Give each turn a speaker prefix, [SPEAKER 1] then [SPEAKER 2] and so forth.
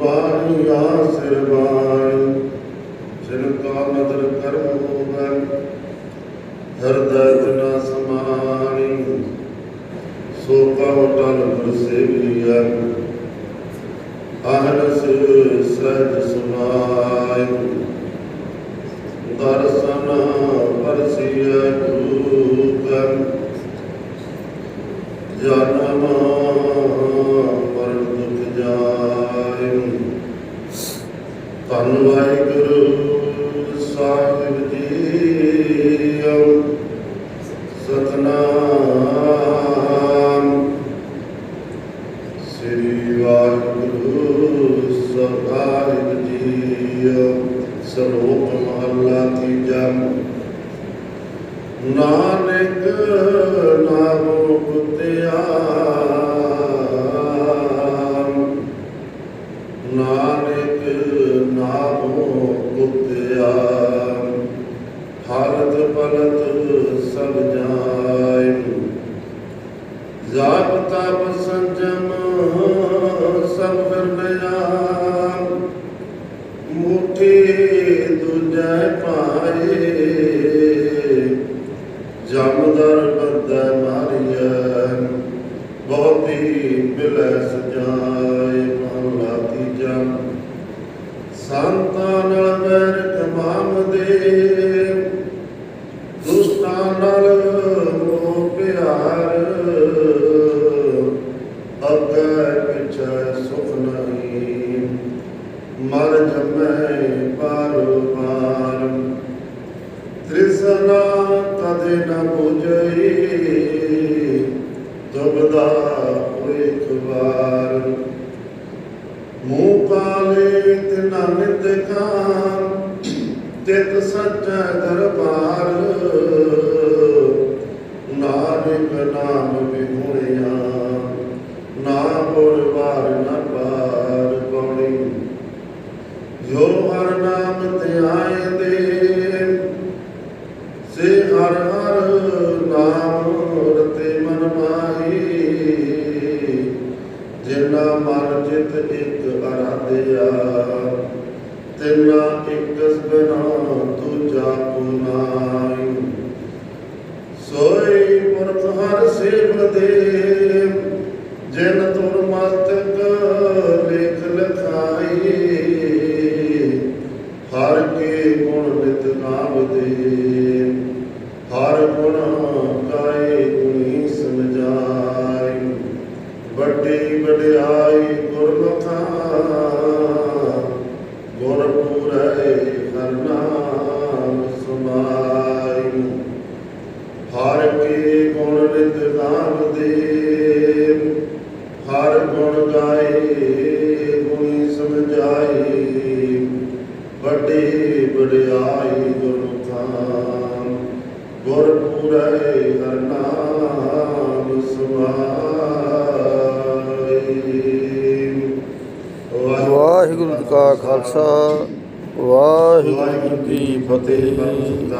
[SPEAKER 1] ਵਾਣੀ ਆਸਿਰ ਬਾਣੀ ਜਿਨ ਕਾ ਨਦਰ ਕਰਮ ਹੋਵੈ ਹਿਰਦੈ ਬਿਨਾ ਸਮਾਣੀ, ਸੋ ਕਉ ਟਲ ਗੁਰ ਸੇਵੀਐ ਅਹਨਸ ਸਹਿਜ ਸੁਨਾਇ ਦਰਸ਼ਨ ਪਰਸੀਐ ਗੁਰੂ ਜਨਮ ਮਰਨ ਦੁਖ ਜਾਇ ਧੰਨ ਵਾਹਿਗੁਰੂ, ਸਾਹਿਬ ਜੀ ਸਤਨਾਮ। ਸ੍ਰੀ ਵਾਹਿਗੁਰੂ ਸਾਹਿਬ ਜੀਓ ਸਰੋਪ ਮਹੱਲਾ ਤੀਜਾ। ਨਾਨਕ ਨਾਮੋ ਕੁਤਿਆ ਕੁਤਿਆ ਪਲਤ ਸਭ ਜਾਇ ਜਾਪ ਤਪ ਸੰਜਮ ਸਭ ਕਰਨਿਆ ਮੁਠੀ ਦੂਜੈ ਪਾਏ ਜਮਦਰ ਬੰਦਾ ਮਾਰਿਆ ਬਹੁਤੀ ਮਿਲੈ ਸਜਾਏ। ਮਹਲਾ ਤੀਜਾ। ਸੰਤਾਂ ਪਿਛੇ ਮਰ ਜਮੈ ਪਾਰ ਪਾਰ। ਤ੍ਰਿਸ਼ਨਾ ਕਦੇ ਨ ਬੁਝਈ। ਦੁਬਦਾ ਹੋਏ ਖਵਾਰ ਮੂੰਹ ਕਾਲੇ ਤਿਨਾ ਨਿਦਕਾ ਤਿਤ ਸੱਚਾ ਦਰਬਾਰ। ਨਾਨਕ ਨਾਮ ਵਿਹੁਣਿਆ ਜੋ ਹਰ ਨਾਮ ਤੇ ਆਏ ਦੇ ਸੇ ਹਰ ਹਰ ਨਾਮ ਰਤੇ ਮਨ ਮਾਹੀ ਜਿਨਾ ਮਨ ਚਿਤ ਇੱਕ ਅਰਾਧਿਆ, ਤਿਨਾ ਇਕਸ ਬਿਨਾ ਦੂਜਾ ਪੁਨਾਈ ਸੋਈ ਪੁਰਖ ਹਰ ਸੇਵ ਦੇ ਜਿਨ ਤੁਰ ਮਸਤਕ ਲੇਖ ਲਖਾਈ। ਹਰ ਕੇ ਗੁਣ ਨਿਤ ਦੇ। ਹਰ ਗੁਣ ਕਾਏ ਗੁਣੀ ਸਮਝਾਈ ਵੱਡੀ ਵਡਿਆਈ ਗੁਰਮੁਖਾ ਗੁਰ ਪੂਰੇ ਹਰ ਨਾਮ ਸਮਾਈ। ਹਰ ਕੇ ਗੁਣ ਨਿਤ ਗਾਵਦੇ ਹਰ ਗੁਣ ਗਾਏ ਗੁਣੀ ਸਮਝਾਈ ਵੱਡੇ ਵਡਿਆਈ ਗੁਰਮੁਖਾਂ ਗੁਰ ਪੂਰੇ ਹਰ ਨਾਮ ਸਮਾਈ।
[SPEAKER 2] ਵਾਹਿਗੁਰੂ ਜੀ ਕਾ ਖਾਲਸਾ, ਵਾਹਿਗੁਰੂ
[SPEAKER 1] ਵਾਹਿਗੁਰੂ ਜੀ ਫਤਿਹ।